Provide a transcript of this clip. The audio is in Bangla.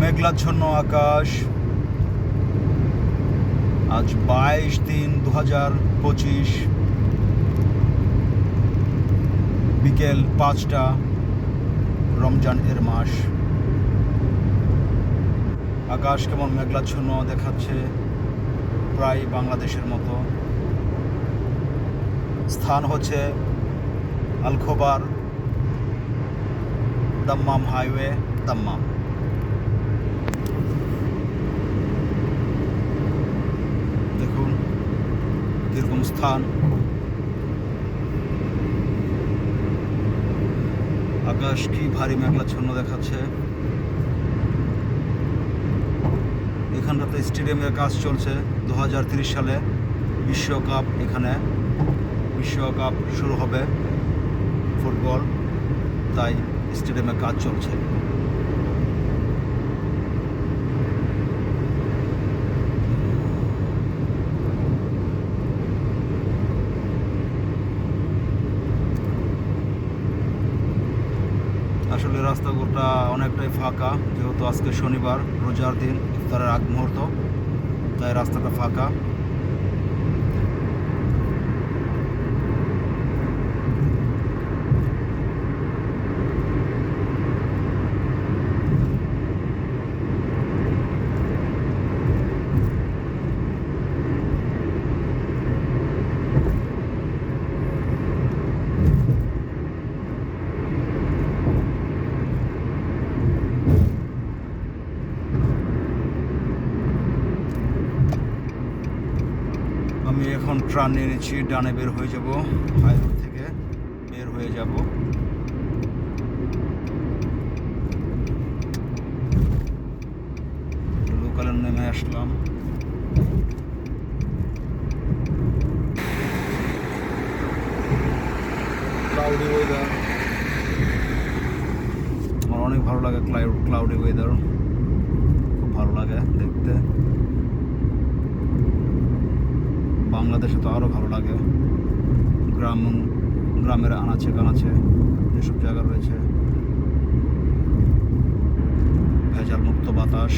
মেঘলাচ্ছন্ন আকাশ। আজ বাইশ তিন দু হাজার পঁচিশ। বিকেল পাঁচটা, রমজান এর মাস। আকাশ কেমন মেঘলাচ্ছন্ন দেখাচ্ছে প্রায় বাংলাদেশের মতো। স্থান হচ্ছে আলখোবার দাম্মাম হাইওয়ে, দাম্মাম। কীরকম স্থান। আকাশ কি ভারী মেঘলাচ্ছন্ন দেখাচ্ছে? এখানটাতে স্টেডিয়ামের কাজ চলছে দু সালে। বিশ্বকাপ এখানে। বিশ্বকাপ শুরু হবে ফুটবল। তাই স্টেডিয়ামে কাজ চলছে। আসলে রাস্তা রাস্তাঘাটটা অনেকটাই ফাঁকা, যেহেতু আজকে শনিবার, রোজার দিন, ইফতারের আগ মুহূর্ত, তাই রাস্তাটা ফাঁকা। আমি এখন ট্রান নিয়ে নিচ্ছি ডানে বের হয়ে যাব। হাই রোড থেকে বের হয়ে যাব। লোকালে নেমে আসলাম। ক্লাউডি ওয়েদার আমার অনেক ভালো লাগে ক্লাউড ক্লাউডি ওয়েদার খুব ভালো লাগে দেখতে বাংলাদেশে তো আরও ভালো লাগে। গ্রাম, গ্রামের আনাচে কানাচে যেসব জায়গা রয়েছে। ভেজাল মুক্ত বাতাস।